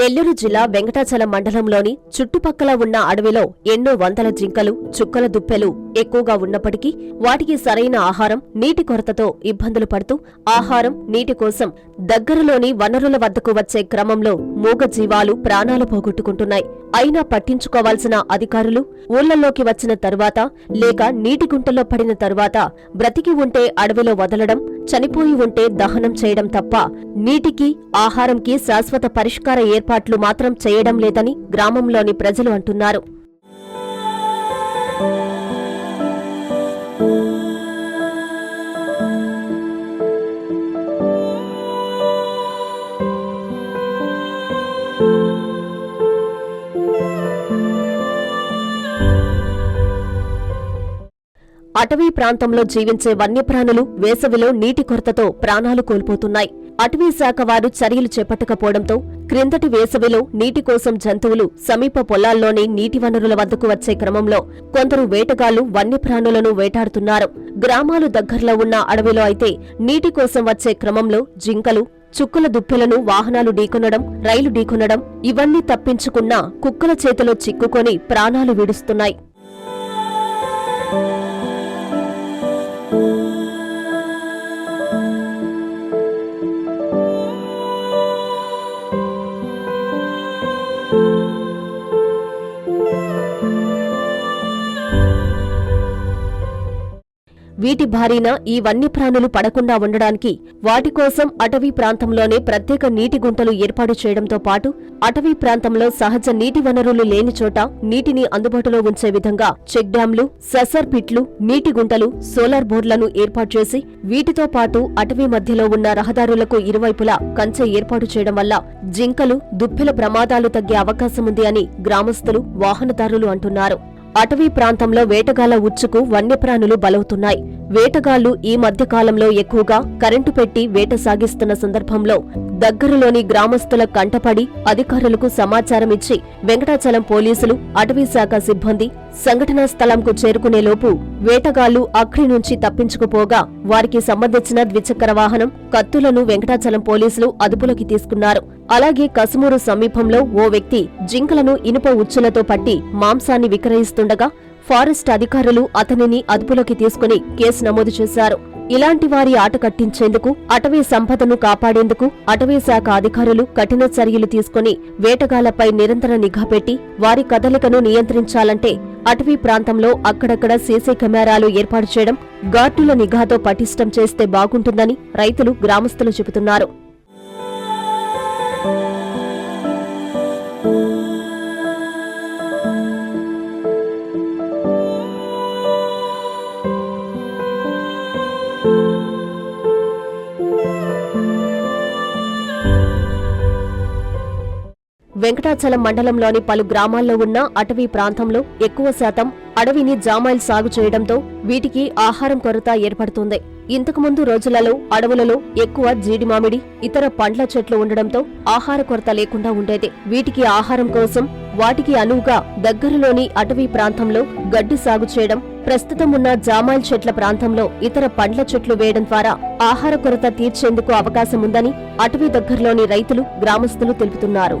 నెల్లూరు జిల్లా వెంకటాచలం మండలంలోని చుట్టుపక్కల ఉన్న అడవిలో ఎన్నో వందల జింకలు చుక్కల దుప్పెలు ఎక్కువగా ఉన్నప్పటికీ వాటికి సరైన ఆహారం నీటి కొరతతో ఇబ్బందులు పడుతూ ఆహారం నీటి కోసం దగ్గరలోని వనరుల వద్దకు వచ్చే క్రమంలో మూగ జీవాలు ప్రాణాలు పోగొట్టుకుంటున్నాయి. అయినా పట్టించుకోవాల్సిన అధికారులు ఊళ్ళలోకి వచ్చిన తరువాత లేక నీటి గుంటలో పడిన తరువాత బ్రతికి ఉంటే అడవిలో వదలడం చనిపోయి ఉంటే దహనం చేయడం తప్ప నీటికి ఆహారంకి శాశ్వత పరిష్కార ఏర్పాట్లు మాత్రం చేయడం లేదని గ్రామంలోని ప్రజలు అంటున్నారు. అటవీ ప్రాంతంలో జీవించే వన్యప్రాణులు వేసవిలో నీటి కొరతతో ప్రాణాలు కోల్పోతున్నాయి. అటవీ శాఖ వారు చర్యలు చేపట్టకపోవడంతో క్రిందటి వేసవిలో నీటి కోసం జంతువులు సమీప పొలాల్లోని నీటి వనరుల వద్దకు వచ్చే క్రమంలో కొందరు వేటగాళ్ళు వన్యప్రాణులను వేటాడుతున్నారు. గ్రామాలు దగ్గరలో ఉన్న అడవిలో అయితే నీటి కోసం వచ్చే క్రమంలో జింకలు చుక్కల దుప్పెలను వాహనాలు ఢీకొనడం రైలు ఢీకొనడం ఇవన్నీ తప్పించుకున్నా కుక్కల చేతిలో చిక్కుకొని ప్రాణాలు విడుస్తున్నాయి. వీటి భారీన ఈ వన్యప్రాణులు పడకుండా ఉండడానికి వాటి కోసం అటవీ ప్రాంతంలోనే ప్రత్యేక నీటి గుంటలు ఏర్పాటు చేయడంతో పాటు అటవీ ప్రాంతంలో సహజ నీటి వనరులు లేని చోట నీటిని అందుబాటులో ఉంచే విధంగా చెక్ డ్యాంలు సెసర్ పిట్లు నీటి గుంటలు సోలార్ బోర్డులను ఏర్పాటు చేసి వీటితో పాటు అటవీ మధ్యలో ఉన్న రహదారులకు ఇరువైపులా కంచె ఏర్పాటు చేయడం వల్ల జింకలు దుప్పెల ప్రమాదాలు తగ్గే అవకాశముంది అని గ్రామస్తులు వాహనదారులు అంటున్నారు. అటవీ ప్రాంతంలో వేటగాళ్ళ ఉచ్చుకు వన్యప్రాణులు బలవుతున్నాయి. వేటగాళ్ళు ఈ మధ్య కాలంలో ఎక్కువగా కరెంటు పెట్టి వేట సాగిస్తున్న సందర్భంలో దగ్గరలోని గ్రామస్తుల కంటపడి అధికారులకు సమాచారం ఇచ్చి వెంకటాచలం పోలీసులు అటవీ శాఖ సిబ్బంది సంఘటనా స్థలంకు చేరుకునేలోపు వేటగాళ్ళు అక్కడి నుంచి తప్పించుకుపోగా వారికి సంబంధించిన ద్విచక్ర వాహనం కత్తులను వెంకటాచలం పోలీసులు అదుపులోకి తీసుకున్నారు. అలాగే కసుమూరు సమీపంలో ఓ వ్యక్తి జింకలను ఇనుప ఉచ్చులతో పట్టి మాంసాన్ని విక్రయిస్తుండగా ఫారెస్ట్ అధికారులు అతనిని అదుపులోకి తీసుకుని కేసు నమోదు చేశారు. ఇలాంటి వారి ఆట కట్టించేందుకు అటవీ సంపదను కాపాడేందుకు అటవీ శాఖ అధికారులు కఠిన చర్యలు తీసుకుని వేటగాళ్ళపై నిరంతర నిఘా పెట్టి వారి కదలికను నియంత్రించాలంటే అటవీ ప్రాంతంలో అక్కడక్కడ సీసీ కెమెరాలు ఏర్పాటు చేయడం గార్డుల నిఘాతో పటిష్టం చేస్తే బాగుంటుందని రైతులు గ్రామస్తులు చెబుతున్నారు. వెంకటాచలం మండలంలోని పలు గ్రామాల్లో ఉన్న అటవీ ప్రాంతంలో ఎక్కువ శాతం అడవిని జామాయిల్ సాగు చేయడంతో వీటికి ఆహారం కొరత ఏర్పడుతుంది. ఇంతకుముందు రోజులలో అడవులలో ఎక్కువ జీడి మామిడి ఇతర పండ్ల చెట్లు ఉండడంతో ఆహార కొరత లేకుండా ఉండేది. వీటికి ఆహారం కోసం వాటికి అనువుగా దగ్గరలోని అటవీ ప్రాంతంలో గడ్డి సాగు చేయడం ప్రస్తుతం ఉన్న జామాయిల్ చెట్ల ప్రాంతంలో ఇతర పండ్ల చెట్లు వేయడం ద్వారా ఆహార కొరత తీర్చేందుకు అవకాశం ఉందని అటవీ దగ్గరలోని రైతులు గ్రామస్తులు తెలుపుతున్నారు.